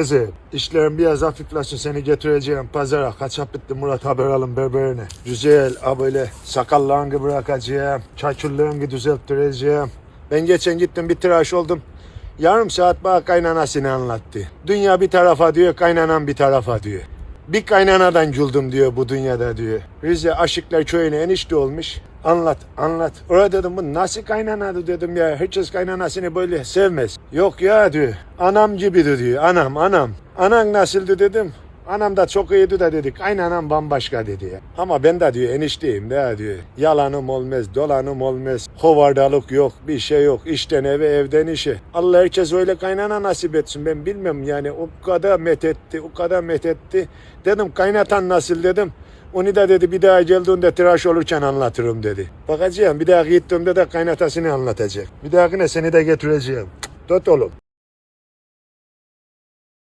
Neyse, işlerim biraz hafiflesin seni getireceğim pazara. Kaçap bitti Murat haber alın berberine. Güzel, böyle sakallarını bırakacağım. Çayçullarını düzelttireceğim. Ben geçen gittim bir tıraş oldum. Yarım saat bana kaynanasını anlattı. Dünya bir tarafa diyor, kaynanan bir tarafa diyor. Bir kaynanadan güldüm diyor bu dünyada diyor. Rize Aşıklar Köyü'ne enişte olmuş. Anlat, anlat. Orada dedim bu nasıl kaynanadı dedim ya. Herkes kaynanasını böyle sevmez. Yok ya diyor. Anam gibidir diyor. Anam, anam. Anan nasıldı dedim. Anam da çok iyiydi de dedik. Kaynanam bambaşka dedi. Ama ben de diyor enişteyim de diyor. Yalanım olmaz, dolanım olmaz. Hovardalık yok, bir şey yok. İşten eve, evden işe. Allah herkes öyle kaynana nasip etsin. Ben bilmem yani o kadar methetti, o kadar methetti. Dedim kaynatan nasıl dedim. Onu da dedi bir daha geldiğinde tıraş olurken anlatırım dedi. Bakacağım bir daha gittiğimde de kaynatasını anlatacak. Bir dahakine seni de getireceğim. Tut oğlum.